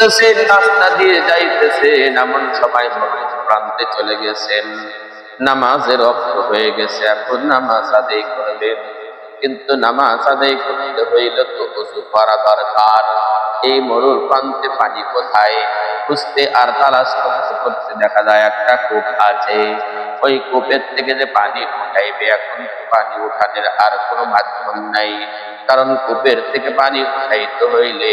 করতেছেন রাস্তা দিয়ে যাইতেছেন এমন সবাই প্রান্তে চলে গেছেন। নামাজের অক্ত হয়ে গেছে, এখন নামাজ আদায় করবেন কিন্তু নামাজ আদায় করতে হইল তো উজু করা দরকার। এই মরুর প্রান্তে পানি কোথায়? খুঁজতে আর তালাশ করতে করতে দেখা যায় একটা কূপ আছে। ওই কূপের থেকে যে পানি উঠাইবে, এখন পানি উঠানোর আর কোনো মাধ্যম নাই। কারণ কূপের থেকে পানি উঠাইতে হইলে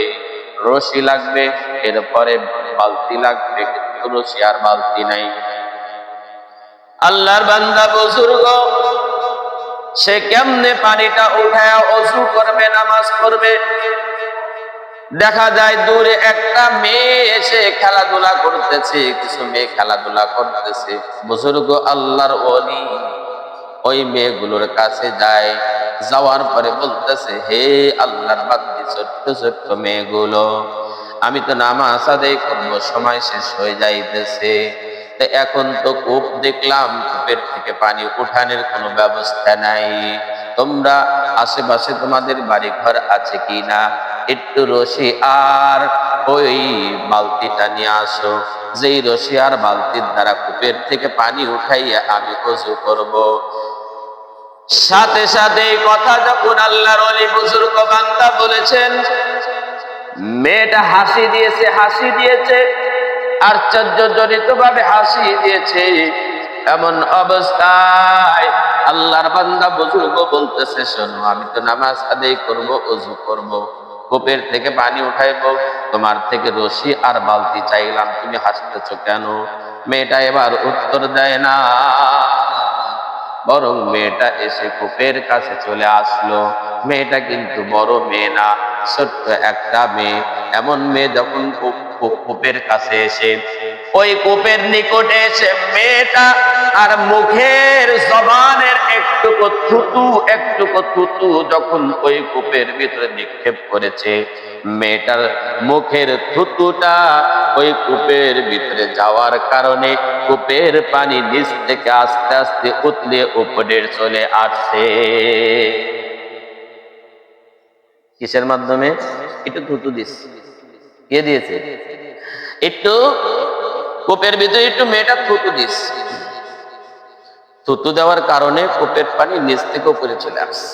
রশি লাগবে, এরপরে বালতি লাগবে, কিন্তু রশি আর বালতি নাই। আল্লাহর বান্দা বুজুর্গ সে কেমনে পানিটা উঠায়, অজু করবে, নামাজ পড়বে? দেখা যায় দূরে একটা মেয়ে এসে খেলাধুলা করতেছে, কিছু মেয়ে খেলাধুলা করতেছে। বুজুর্গ আল্লাহর অলি ওই মেয়েগুলোর কাছে যায়। যাওয়ার পরে বলতেছে, হে আল্লাহর বান্দি, ছোট্ট ছোট্ট মেয়েগুলো, আমি তো নামাজ আদায় করব, সময় শেষ হয়ে যাইতেছে। এখন তো কূপ দেখলাম কূপের থেকে পানি উঠানোর কোনো ব্যবস্থা নাই। তোমরা আশেপাশে তোমাদের বাড়ি ঘর আছে কি না একটু রশি আর ওই বালতিটা নিয়ে আসো। যেই রশি আর বালতির দ্বারা কূপের থেকে পানি উঠাইয়া আমি অজু করব। সাথে সাথে এই কথা যখন আল্লাহর অলি বুজুর্গ বান্দা বলেছেন, মেয়েটা হাসি দিয়েছে হাসি দিয়েছে আশ্চর্যজনিত ভাবে হাসি দিয়েছে। এমন অবস্থায় আল্লাহর বান্দা বুজুর্গ বলতেছে, শোনো, আমি তো নামাজ আদায় করব, অজু করব, কূপের থেকে পানি উঠাইব, তোমার থেকে রশি আর বালতি চাইলাম, তুমি হাসতেছ কেন? মেয়েটা এবার উত্তর দেয়, না বরং মেয়েটা এসে কূপের কাছে চলে আসলো। মেয়েটা কিন্তু বড় মেয়ে না, ছোট্ট একটা মেয়ে। এমন মেয়ে যখন কূপ- কূপ- কূপের কাছে এসে ওই কূপের নিকটে এসে মেয়েটা আর মুখের জবানের একটুকু থুতু একটুকু থুতু যখন ওই কূপের ভিতরে নিক্ষেপ করেছে, মেয়েটার মুখের থুতুটা ওই কূপের ভিতরে যাওয়ার কারণে কূপের পানি নিচ থেকে আস্তে আস্তে উতলে উপরে চলে আসছে। কিসের মাধ্যমে? একটু থুতু দিচ্ছে কে দিয়েছে? একটু কূপের ভিতরে একটু মেয়েটা থুতু দিচ্ছে থুতু দেওয়ার কারণে কূপের পানি নিচ থেকে উপরে চলে আসছে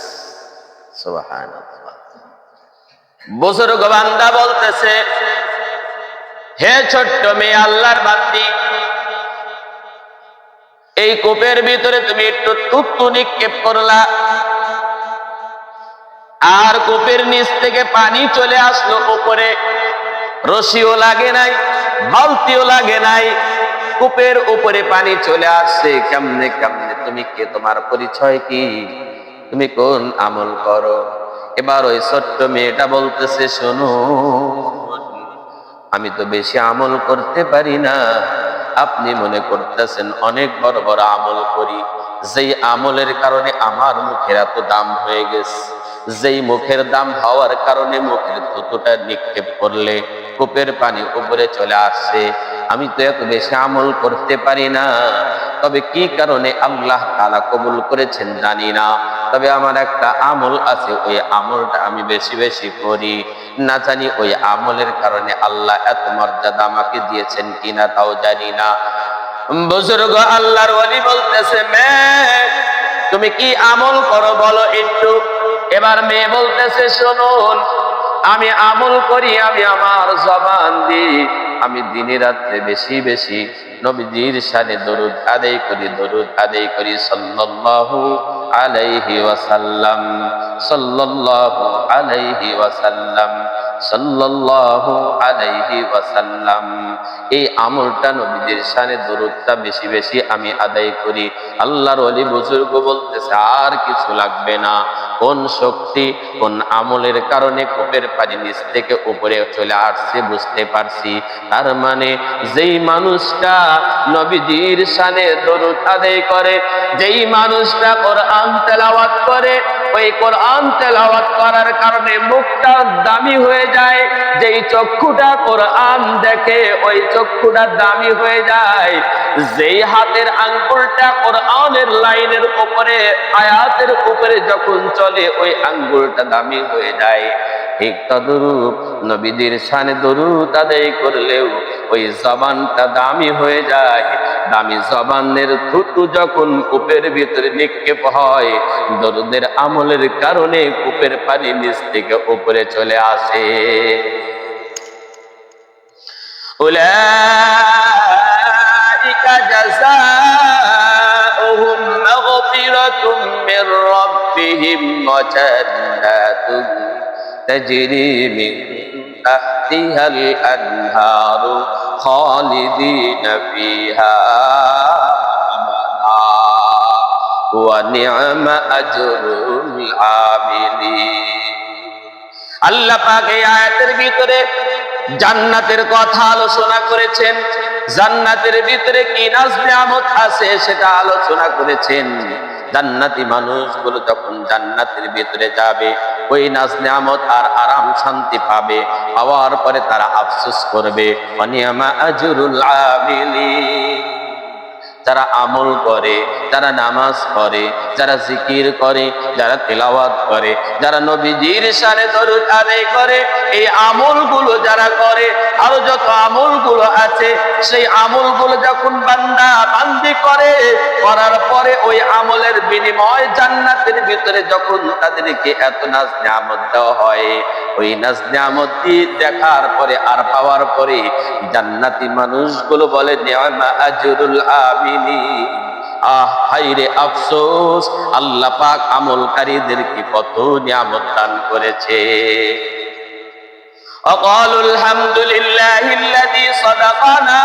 সুবহানাল্লাহ। বুজুর্গ বান্দা বলতেছে, হে ছোট্ট মেয়ে আল্লাহর বান্দি, এই কূপের ভিতরে তুমি একটু তুত্তু নিক্ষেপ করলা। আর কূপের নিচ থেকে পানি চলে আসলো উপরে। রশিও লাগে নাই, বালতিও লাগে নাই। কূপের উপরে পানি চলে আসছে, কেমনে কেমনে? তুমি কে? তোমার পরিচয় কি? তুমি কোন আমল করো? এবার ওই ছোট্ট মেয়েটা বলতেছে, শোনো, আমি তো বেশি আমল করতে পারি না। আপনি মনে করতেছেন অনেক বড় বড় আমল করি। যেই আমলের কারণে আমার মুখের এত দাম হয়ে গেছে। যেই মুখের দাম হওয়ার কারণে মুখের থুতুটা নিক্ষেপ করলে কূপের পানি উপরে চলে আসছে। আমি তো এত বেশি আমল করতে পারি না। তবে কি কারণে আল্লাহ তালা কবুল করেছেন জানি না। তবে আমার একটা আমল আছে, ওই আমলটা আমি বেশি বেশি করি। না জানি ওই আমলের কারণে আল্লাহ এত মর্যাদা আমাকে দিয়েছেন কিনা তাও জানি না। বুজুর্গ, আল্লাহর ওলি বলতেছে তুমি কি আমল করো বলো একটু? এবার মেয়ে বলতেছে, শুনুন আমি আমল করি, আমি আমার জবান দি আমি দিনে রাত্রে বেশি বেশি নবীজির সানে দরুদ আদায় করি, দরুদ আদায় করি সাল্লাল্লাহু আলাইহি ওয়াসাল্লাম, সাল্লাল্লাহু আলাইহি ওয়াসাল্লাম। সাল্লাল্লাহু আলাইহি ওয়াসাল্লাম। এই আমলটা নবীদের বেশি বেশি আমি আদায় করি। আল্লাহর বুজুর্গ বলতেছে, আর কিছু লাগবে না। কোন শক্তি, কোন আমলের কারণে পানি নিচ থেকে উপরে চলে আসছে বুঝতে পারছি। তার মানে যেই মানুষটা নবীজির শানে দরুদ আদায় করে, যেই মানুষটা কোরআন তেলাওয়াত করে, ওই কোরআন তেলাওয়াত করার কারণে মুখটা দামি হয়ে যায়, যেই চক্ষুটা কোরআন দেখে, ওই চক্ষুটা দামি হয়ে যায়। যেই হাতের আঙ্গুলটা কোরআনের লাইনের উপরে, আয়াতের উপরে যখন চলে, ওই আঙ্গুলটা দামি হয়ে যায়। ঠিক তদরূপ নবীদের সানে দরু তাদের করলেও ওই জবানটা দামি হয়ে যায় দামি জবানের থুতু যখন কূপের ভিতরে নিক্ষেপ হয় দরুদের আমলের কারণে কূপের পানি নিচ থেকে উপরে চলে আসে أولئك جزاؤهم مغفرة من ربهم وجنات تجري من تحتها الأنهار خالدين فيها أبدا ونعم أجر العاملين আল্লাহ পাক এই আয়াতের ভিতরে জান্নাতের কথা আলোচনা করেছেন জান্নাতের ভিতরে কি নাজ নিয়ামত আছে সেটা আলোচনা করেছেন জান্নাতি মানুষগুলো যখন জান্নাতের ভিতরে যাবে, ওই নাচ নিয়ামত আর আরাম শান্তি পাবে, পাওয়ার পরে তারা আফসোস করবে, অনিয়ামা আজরুল আমিলিন। যারা আমল করে, যারা নামাজ পড়ে, যারা জিকির করে, যারা তেলাওয়াত করে, যারা নবীজির সারে দরুদ আদায় করে, এই আমলগুলো যারা করে, আরও যত আমলগুলো আছে, সেই আমলগুলো যখন বান্দা বান্দি করে, করার পরে ওই আমলের বিনিময় জান্নাতের ভিতরে যখন তাদেরকে এত নাজ নিয়ামত দেওয়া হয় ওই নাজ নিয়ামত দিয়ে দেখার পরে আর পাওয়ার পরে জান্নাতি মানুষগুলো বলে নিয়ামা আজরুল আমিনী আহ হাইরে আফসোস আল্লাহ পাক আমলকারীদেরকে কত নিয়ামত দান করেছে وقالوا الحمد لله الذي صدقنا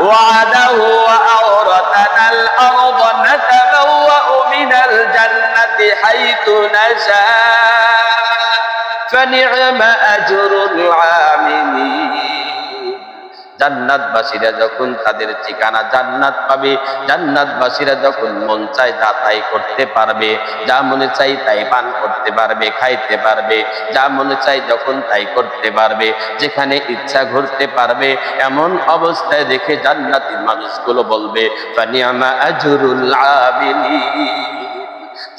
وعده وأورثنا الأرض نتبوأ من الجنة حيث نشاء فنعم أجر العاملين জান্নাতবাসীরা যখন তাদের ঠিকানা জান্নাত পাবে জান্নাতবাসীরা যখন মন চায় যা তাই করতে পারবে যা মনে চাই তাই পান করতে পারবে খাইতে পারবে যা মনে চাই যখন তাই করতে পারবে যেখানে ইচ্ছা ঘুরতে পারবে এমন অবস্থায় দেখে জান্নাতি মানুষগুলো বলবে ফানিয়ামা আজরুল আবিলিন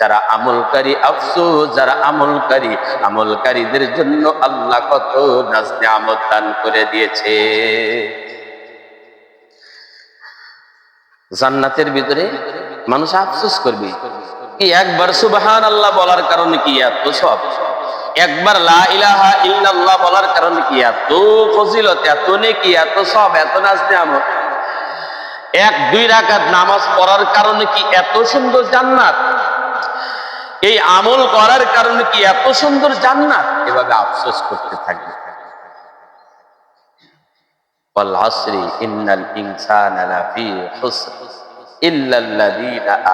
যারা আমলকারী, আফসোস, যারা আমলকারী, আমলকারীদের জন্য আল্লাহ কত নাজনে আমদ দান করে দিয়েছে। জান্নাতের ভিতরে মানুষ আফসোস করবে। কি একবার সুবহান আল্লাহ বলার কারণে কি এত সব? একবার লা ইলাহা ইল্লাল্লাহ বলার কারণে কি এত ফজিলত, এত নেকি, এত সব, এত নাজনে আমদ এক, দুই রাকাত নামাজ পড়ার কারণে কি এত সুন্দর জান্নাত? এই আমল করার কারণে কি এত সুন্দর জান্নাত? এভাবে আফসোস করতে থাকবে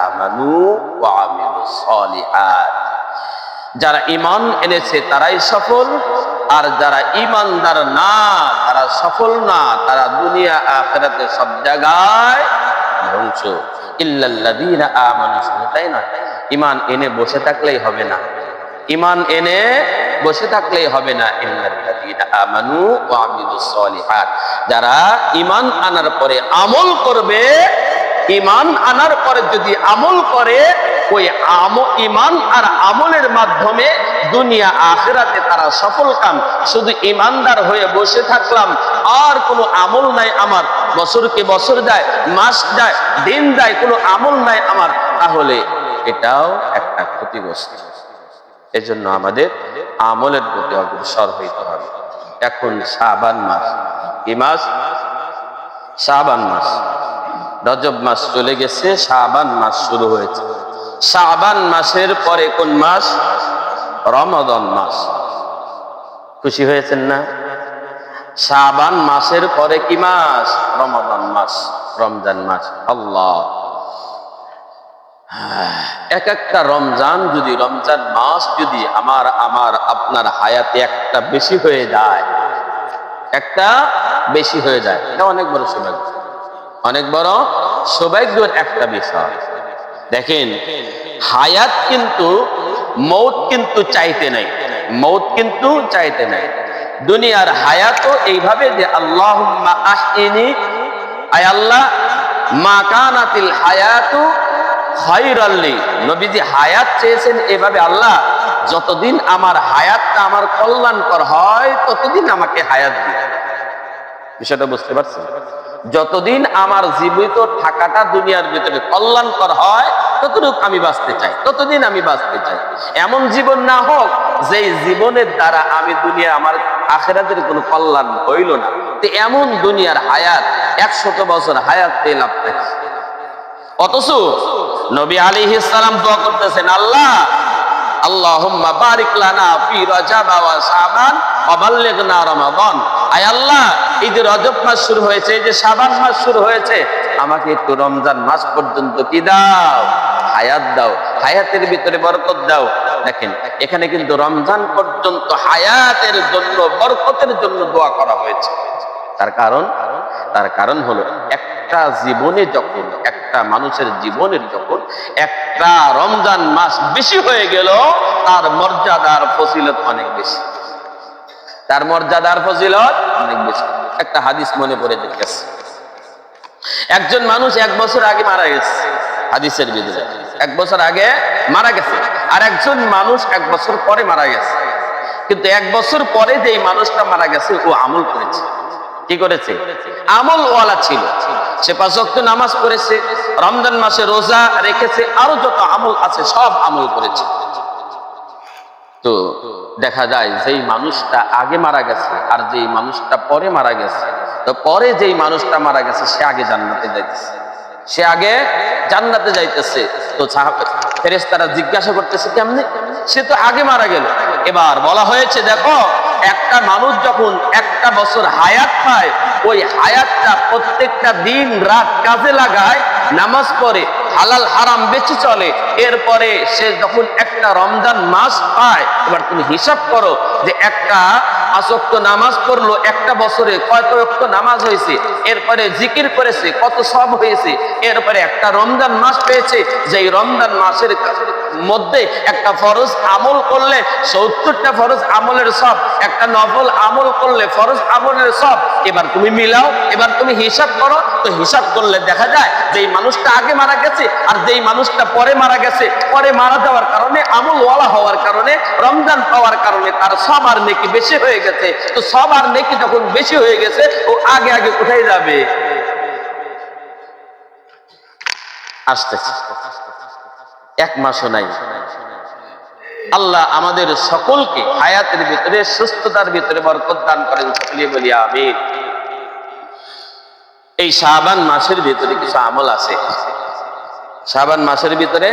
আমানু যারা ইমান এনেছে তারাই সফল, আর যারা ইমানদার না, তারা সফল না, তারা দুনিয়া আখেরাতে সব জায়গায় ধ্বংস। ইল্লাল্লাযীনা আমানু শুধু তাই না ইমান এনে বসে থাকলেই হবে না। ইমান এনে বসে থাকলেই হবে না। যারা ইমান আনার পরে আমল করবে, ইমান আনার পরে যদি আমল করে, ওই ইমান আর আমলের মাধ্যমে দুনিয়া, আখেরাতে তারা সফল কাম। শুধু ইমানদার হয়ে বসে থাকলাম, আর কোনো আমল নাই আমার। বছরকে বছর যায়, মাস যায়, দিন যায়, কোনো আমল নাই আমার। তাহলে এটাও একটা ক্ষতিগ্রস্ত। এজন্য আমাদের আমলের প্রতি অগ্রসর হইতে হবে। এখন শাবান মাস। কি মাস? শাবান মাস। রজব মাস চলে গেছে, শাবান মাস শুরু হয়েছে। শাবান মাসের পরে কোন মাস? রমদন মাস। খুশি হয়েছেন না? শাবান মাসের পরে কি মাস? রমদন মাস। রমজান মাস। আল্লাহ। এক একটা রমজান যদি, রমজান মাস যদি আমার আমার, আপনার হায়াতে একটা বেশি হয়ে যায়, একটা বেশি হয়ে যায়, এটা অনেক বড় সৌভাগ্য। অনেক বড় সৌভাগ্যের একটা বিষয়। দেখেন, হায়াত কিন্তু, মৌত কিন্তু চাইতে নাই, মৌত কিন্তু চাইতে নাই। দুনিয়ার হায়াতও এইভাবে যে আল্লাহ আল্লাহ, মা কানাতিল হায়াতু খৈরাল্লি নবীজি হায়াত চেয়েছেন এভাবে, আল্লাহ, যতদিন আমার হায়াতটা আমার কল্যাণকর হয়, ততদিন আমাকে হায়াত দিবে বিষয়টা বুঝতে পারছেন? যতদিন আমার জীবিত থাকাটা দুনিয়ার ভিতরে কল্যাণকর হয়, ততটুকু আমি বাঁচতে চাই, ততদিন আমি বাঁচতে চাই। এমন জীবন না হোক যে জীবনের দ্বারা আমি দুনিয়া আমার আখেরাতের কোনো কল্যাণ হইল না। এমন দুনিয়ার হায়াত, একশত বছর হায়াত থাকে অথচ নবী আলী সালাম দোয়া করতেছেন, আল্লাহ বারিক আল্লাহ, এই যে শুরু হয়েছে, এই যে শুরু হয়েছে, আমাকে একটু রমজান মাস পর্যন্ত কি দাও? হায়াত দাও, হায়াতের ভিতরে বরকত দাও। দেখেন, এখানে কিন্তু রমজান পর্যন্ত হায়াতের জন্য, বরকতের জন্য দোয়া করা হয়েছে। তার কারণ তার কারণ হলো, একটা জীবনে যখন একটা মানুষের জীবনের যখন একটা রমজান মাস বেশি হয়ে গেল, তার মর্যাদার ফজিলত অনেক বেশি। তার মর্যাদার ফজিলত অনেক বেশি। একটা হাদিস মনে পড়ে দেখতেছে। একজন মানুষ এক বছর আগে মারা গেছে, হাদিসের ভিতরে। এক বছর আগে মারা গেছে, আর একজন মানুষ এক বছর পরে মারা গেছে। কিন্তু এক বছর পরে যে মানুষটা মারা গেছে, ও আমল করেছে। কি করেছে? আমল ওয়ালা ছিল। সে পাঁচ ওয়াক্ত নামাজ পড়েছে, রমজান মাসে রোজা রেখেছে, আরও যত আমল আছে সব আমল করেছে। তো দেখা যায় যেই মানুষটা আগে মারা গেছে আর যেই মানুষটা পরে মারা গেছে, তো পরে যেই মানুষটা মারা গেছে, সে আগে জান্নাতে যাইতেছে। সে আগে জান্নাতে যাইতেছে। তো ফেরেস্তারা জিজ্ঞাসা করতেছে, কেমনে? সে তো আগে মারা গেল। এবার বলা হয়েছে, দেখো একটা মানুষ যখন একটা বছর হায়াত পায় ওই হায়াতটা প্রত্যেকটা দিন রাত কাজে লাগায় নামাজ পড়ে, হালাল হারাম বেঁচে চলে, এরপরে সে যখন একটা রমজান মাস পায়, এবার তুমি হিসাব করো যে একটা আসক্ত নামাজ পড়ল, একটা বছরে কত অক্ত নামাজ হয়েছে, এরপরে জিকির করেছে, কত সব হয়েছে, এরপরে একটা রমজান মাস পেয়েছে, যেই রমজান মাসের মধ্যে একটা ফরজ আমল করলে, সত্তরটা ফরজ আমলের সব একটা নফল আমল করলে ফরজ আমলের সব এবার তুমি মিলাও, এবার তুমি হিসাব করো, তো হিসাব করলে দেখা যায় যে মানুষটা আগে মারা গেছে আর যেই মানুষটা পরে মারা গেছে, পরে মারা যাওয়ার কারণে আমল ওয়ালা হওয়ার কারণে, রমজান পাওয়ার কারণে তার সব আর নেকি বেশি হয়ে গেছে। তো সব আর নেকি যখন বেশি হয়ে গেছে, ও আগে আগে কোথায় যাবে? আসতেছে। এক মাসও নাই। আল্লাহ আমাদের সকলকে হায়াতের ভিতরে, সুস্থতার ভিতরে বরকত দান করেন। সকলে বলি আমিন। এই শাবান মাসের ভিতরে কিছু আমল আছে। শাবান মাসের ভিতরে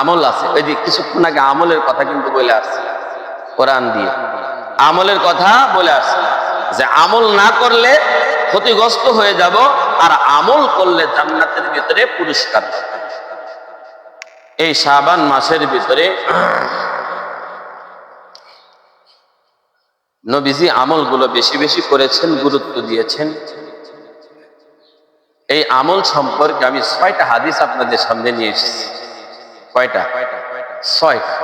আমল আছে। ওই যে কিছুক্ষণ আগে আমলের কথা কিন্তু বলে আসছে। কোরআন দিয়ে। আমলের কথা বলে আসছে। যে আমল না করলে ক্ষতিগ্রস্ত হয়ে যাব আর আমল করলে জান্নাতের ভিতরে পুরস্কার এই শাবান মাসের ভিতরে নবীজি আমলগুলো বেশি বেশি করেছেন, গুরুত্ব দিয়েছেন। এই আমল সম্পর্কে আমি ছয়টা হাদিস আপনাদের সামনে নিয়ে এসেছি। কয়টা? ছয়টা।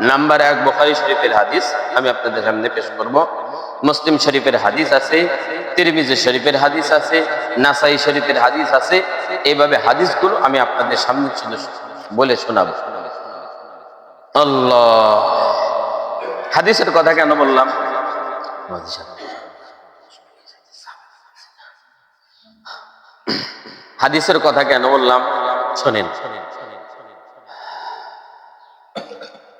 নাম্বার এক, বোখারি শরীফের হাদিস, আমি আপনাদের সামনে পেশ করব। মুসলিম শরীফের হাদিস আছে, তিরমিজি শরীফের হাদিস আছে, নাসাই শরীফের হাদিস আছে এইভাবে হাদিসগুলো আমি আপনাদের সামনে শুধু বলে শোনাবো। আল্লাহ। হাদিসের কথা কেন বললাম? হাদিসের কথা কেন বললাম? শোনেন।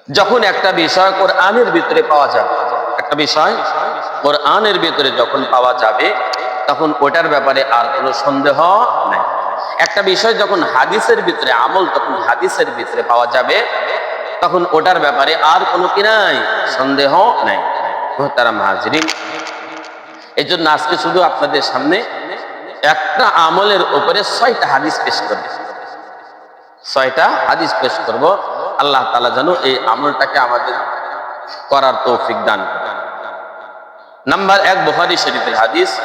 যখন একটা বিষয় কোরআনের ভিতরে পাওয়া যাবে, একটা বিষয় কোরআনের ভিতরে যখন পাওয়া যাবে, তখন ওটার ব্যাপারে আর কোনো সন্দেহ নাই। একটা বিষয় যখন হাদিসের ভিতরে, আমল তখন হাদিসের ভিতরে পাওয়া যাবে, তখন ওটার ব্যাপারে আর কোনো কি নাই? সন্দেহ নাই। তারা হাজরিন এই জন্য আজকে শুধু আপনাদের সামনে একটা আমলের উপরে ছয়টা হাদিস পেশ করবে। ছয়টা হাদিস পেশ করব। আল্লাহ তালা যেন এই আমলটাকে আমাদের করার তৌফিক দান নাম্বার এক বুহারি শরীফের হাদিস।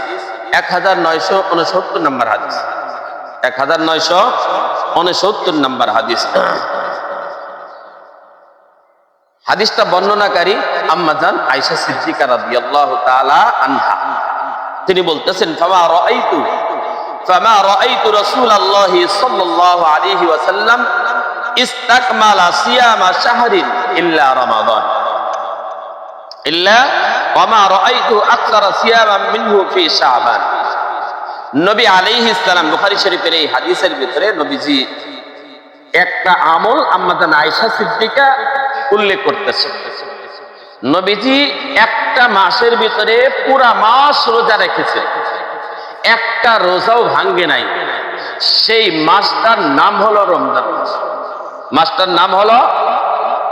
এক হাজার নয়শো উনসত্তর নম্বর হাদিস। এক হাজার নয়শো উনসত্তর নম্বর হাদিস। হাদিসটা বর্ণনাকারী আম্মাজান আয়েশা সিদ্দিকা রাদিয়াল্লাহু তাআলা আনহা। তিনি বলতেছেন ফামা রাআইতু রাসূলুল্লাহ সাল্লাল্লাহু আলাইহি ওয়াসাল্লাম ইস্তাকমালা সিয়ামা শাহরিন ইল্লা রমাদান। ইল্লা ওমা রাআইতু আকসারা সিয়ামান মিনহু ফি শাবান। নবী আলাইহিস সালাম বুখারী শরীফের এই হাদিসের ভিতরে নবীজি একটা আমল আম্মাদান আয়েশা সিদ্দিকা উল্লেখ করতেছে। নবীজি একটা মাসের ভিতরে পুরা মাস রোজা রেখেছে। একটা রোজাও ভাঙ্গে নাই। সেই মাসটার নাম হলো রমজান মাস। মাসটার নাম হলো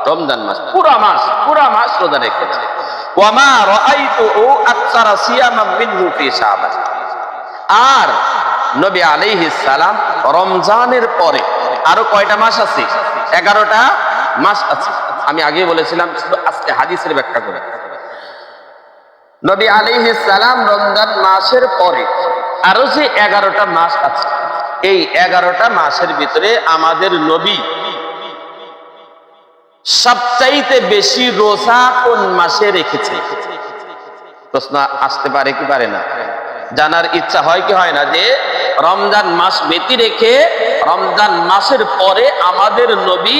রমজান মাস। পুরা মাস পুরা মাস রোজা রেখেছে। ওয়ামা রাআইতুহু আকসারা সিয়ামান মিনহু ফি শাবান। আর নবী আলাইহিস সালাম রমজানের পরে আরও কয়টা মাস আছে? এগারোটা মাস আছে। আমি আগে বলেছিলাম আজকে হাদিসের ব্যাখ্যা করে। নবী আলাইহিস সালাম রমজান মাসের পরে, আরও যে এগারোটা মাস আছে, এই এগারোটা মাসের ভিতরে আমাদের নবী সবচাইতে বেশি রোজা কোন মাসে রেখেছে? প্রশ্ন আসতে পারে কি পারে না? জানার ইচ্ছা হয় কি হয় না যে, রমজান মাস ব্যতি রেখে রমজান মাসের পরে আমাদের নবী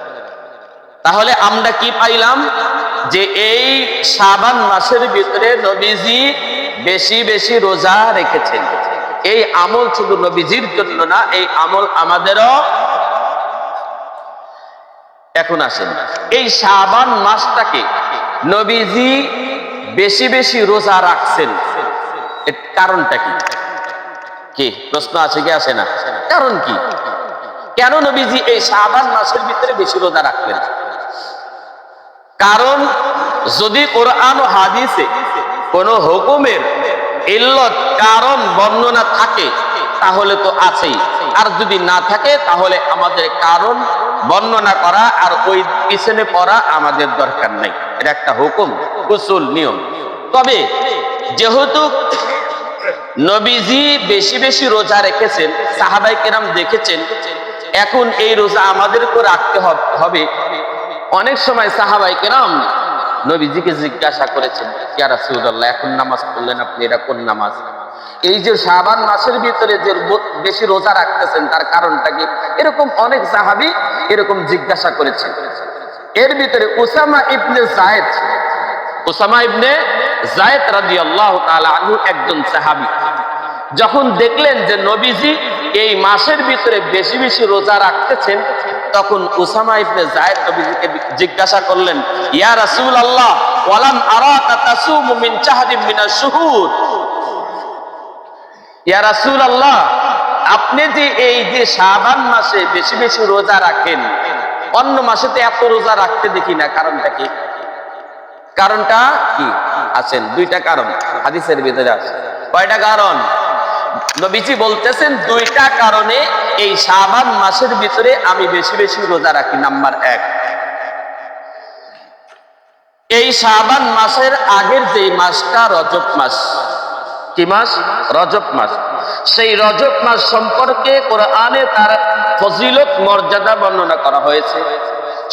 তাহলে আমরা কি পাইলাম? যে এই শাবান মাসের ভিতরে নবীজি বেশি বেশি রোজা রেখেছেন। এই আমল শুধু নবীজির জন্য না, এই আমল আমাদেরও। এখন আসেন। এই শাবান মাসটাকে নবীজি বেশি বেশি রোজা রাখছেন। কারণটা কি? কি? প্রশ্ন আছে কি? আসে না। কারণ কি? কেন নবীজি এই সাবান মাসের ভিতরে বেশি রোজা রাখলেন? কারণ যদি কোরআন ও হাদিসে কোন হুকুমের ইল্লত, কারণ, বর্ণনা থাকে, তাহলে তো আছেই। আর যদি না থাকে, তাহলে আমাদের কারণ বর্ণনা করা আর ওই পিছনে পড়া আমাদের দরকার নাই। এটা একটা হুকুম কুসুল নিয়ম। তবে যেহেতু নবীজি বেশি বেশি রোজা রেখেছেন, সাহাবাই কেরাম দেখেছেন, এখন এই রোজা আমাদেরকে রাখতে হবে। অনেক সময় সাহাবাই কেরাম নবীজিকে জিজ্ঞাসা করেছেন, ইয়া রাসূলুল্লাহ, এখন নামাজ পড়লেন আপনি, এটা কোন নামাজ? এই যে শাবান মাসের ভিতরে যে বেশি রোজা রাখতেছেন, তার কারণটা কি? এরকম অনেক সাহাবী এরকম জিজ্ঞাসা করেছেন। এর ভিতরে উসামা ইবনে জায়েদ উসামা ইবনে জায়েদ রাদিয়াল্লাহু তাআলা আনহু একজন সাহাবী। যখন দেখলেন যে নবীজি এই মাসের ভিতরে বেশি বেশি রোজা রাখতেছেন তখন উসামা ইবনে জায়েদ নবীজিকে জিজ্ঞাসা করলেন, ইয়া রাসূলুল্লাহ ওয়ালাম আরাকা তাসুমু মিন শাহরিন মিনাশ শুহুর? ইয়া রাসূলুল্লাহ, আপনি যে এই যে শাবান মাসে বেশি বেশি রোজা রাখেন, অন্য মাসে তো এত রোজা রাখতে দেখি না, কারণটা কি? কারণটা কি? আছেন, দুইটা কারণ, হাদিসের ভিতরে আছে। কয়টা কারণ? নবীজি বলতেছেন, দুইটা কারণে এই শাবান মাসের ভিতরে আমি বেশি বেশি রোজা রাখি, নাম্বার এক। এই শাবান মাসের আগের যে মাসটা রজব মাস। কি মাস? রজব মাস। সেই রজব মাস সম্পর্কে কোরআনে তার ফজিলত, মর্যাদা বর্ণনা করা হয়েছে।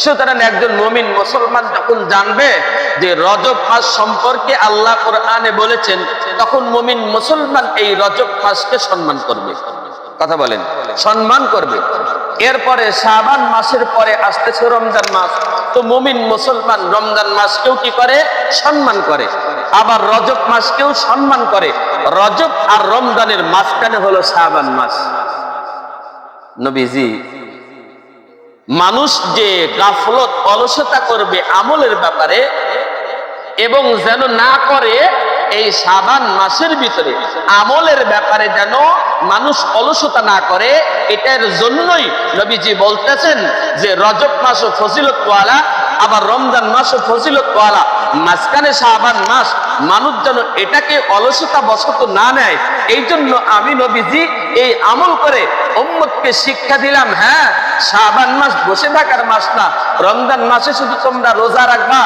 সুতরাং একজন মুমিন মুসলমান যখন জানবে যে রজব মাস সম্পর্কে আল্লাহ কোরআনে বলেছেন, তখন মুমিন মুসলমান এই রজব মাসকে সম্মান করবে। কথা বলেন, সম্মান করবে। এরপরে শাবান মাসের পরে আসতেছে রমজান মাস। তো মুমিন মুসলমান রমজান মাসকেও কি করে? সম্মান করে। আবার রজব মাসকেও সম্মান করে। রজব আর রমজানের মাঝখানে হলো শাবান মাস। নবীজি মানুষ যে গাফলত, অলসতা করবে আমলের ব্যাপারে এবং যেন না করে, এই সাবান মাসের ভিতরে আমলের ব্যাপারে যেন মানুষ অলসতা না করে, এটার জন্যই নবীজি বলতেছেন যে রজব মাস ও ফজিলত ওয়ালা আবার রমজান মাসে ফজিলত ওয়ালা মাঝখানে শাহবান মাস, মানুষ যেন এটাকে অলসতা বশত না নেয়। এই জন্য আমি নবীজি এই আমল করে উম্মতকে শিক্ষা দিলাম হ্যাঁ শাহবান মাস বসে থাকার মাস না। রমজান মাসে শুধু তোমরা রোজা রাখবা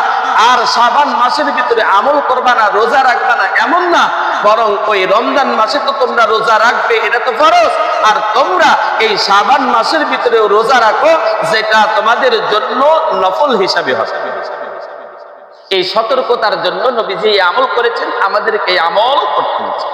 আর সাবান মাসের ভিতরে আমল করবা না, রোজা রাখবা না, এমন না। বরং ওই রমজান মাসে তো তোমরা রোজা রাখবে, এটা তো ফরজ। আর তোমরা এই সাবান মাসের ভিতরে রোজা রাখো, যেটা তোমাদের জন্য নফল হিসাবে হবে। এই সতর্কতার জন্য নবীজি আমল করেছেন, আমাদেরকে আমল করতে হচ্ছে